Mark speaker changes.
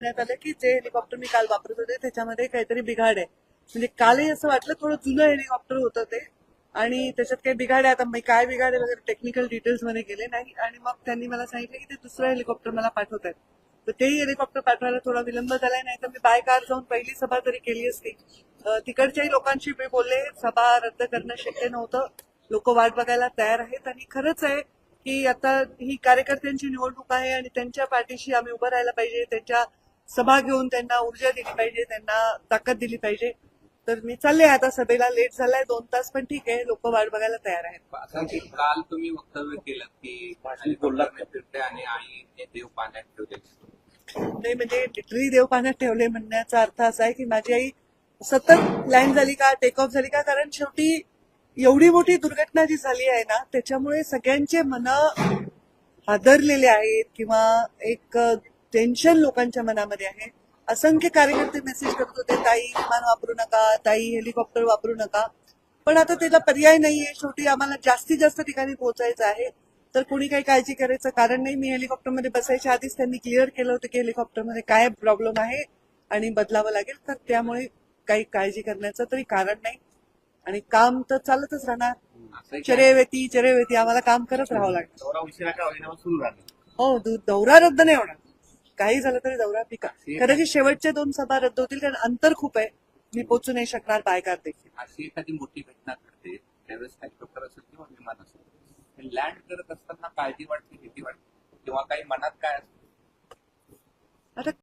Speaker 1: सांगण्यात आलं की जे हेलिकॉप्टर मी काल वापरत होते त्याच्यामध्ये काहीतरी बिघाड आहे. म्हणजे कालही असं वाटलं थोडं जुनं हेलिकॉप्टर होतं ते. आणि त्याच्यात काही बिघाड आहे. आता मी काय बिघाड आहे वगैरे टेक्निकल डिटेल्समध्ये गेले नाही. आणि मग त्यांनी मला सांगितलं की ते दुसरं हेलिकॉप्टर मला पाठवत आहेत. तर तेही हेलिकॉप्टर पाठवायला थोडा विलंब झालाय नाही तर मी बाय कार जाऊन पहिली सभा तरी केली असती. तिकडच्याही लोकांशी मी बोलले सभा रद्द करणं शक्य नव्हतं. लोक वाट बघायला तयार आहेत. आणि खरंच आहे की आता ही कार्यकर्त्यांची निवडणूक आहे आणि त्यांच्या पाठीशी आम्ही उभं राहायला पाहिजे त्यांच्या सभा घेऊन त्यांना ऊर्जा दिली पाहिजे त्यांना ताकद दिली पाहिजे. तर मी चालले आता सभेला लेट झालाय दोन तास पण ठीक आहे लोक वाट बघायला तयार आहेत.
Speaker 2: की काल तुम्ही वक्तव्य केलं की आणि आई हे देव पाण्यात ठेवले.
Speaker 1: नाही म्हणजे लिटरली देव पाण्यात ठेवले म्हणण्याचा अर्थ असा आहे की माझी आई सतत लँड झाली का टेक ऑफ झाली का कारण शेवटी एवढी मोठी दुर्घटना जी झाली आहे ना त्याच्यामुळे सगळ्यांचे मन हादरलेले आहेत किंवा एक टेन्शन लोकांच्या मनामध्ये आहे. असंख्य कार्यकर्ते मेसेज करत होते ताई विमान वापरू नका ताई हेलिकॉप्टर वापरू नका. पण आता त्याला पर्याय नाहीये. शेवटी आम्हाला जास्तीत जास्त ठिकाणी पोहोचायचं आहे. तर कोणी काही काळजी करायचं कारण नाही. मी हेलिकॉप्टरमध्ये बसायच्या आधीच त्यांनी क्लिअर केलं होतं की हेलिकॉप्टरमध्ये काय प्रॉब्लेम आहे आणि बदलावं लागेल. तर त्यामुळे काही काळजी करण्याचं तरी कारण नाही. आणि काम तर चालतच राहणार. चरेवेती चरेवेती आम्हाला काम करत राहावं
Speaker 3: राहतो.
Speaker 1: हो दौरा रद्द नाही होणार. काही झालं तरी दौरा पिका कदाचित शेवटच्या दोन सभा रद्द होतील कारण अंतर खूप आहे. मी पोचू नाही शकणार बायकार देखील.
Speaker 2: अशी एखादी मोठी घटना घडते त्यावेळेस हेलिकॉप्टर असेल किंवा विमान असेल लँड करत असताना काळजी वाटते भीती वाटते किंवा काही मनात काय असतं?
Speaker 1: आता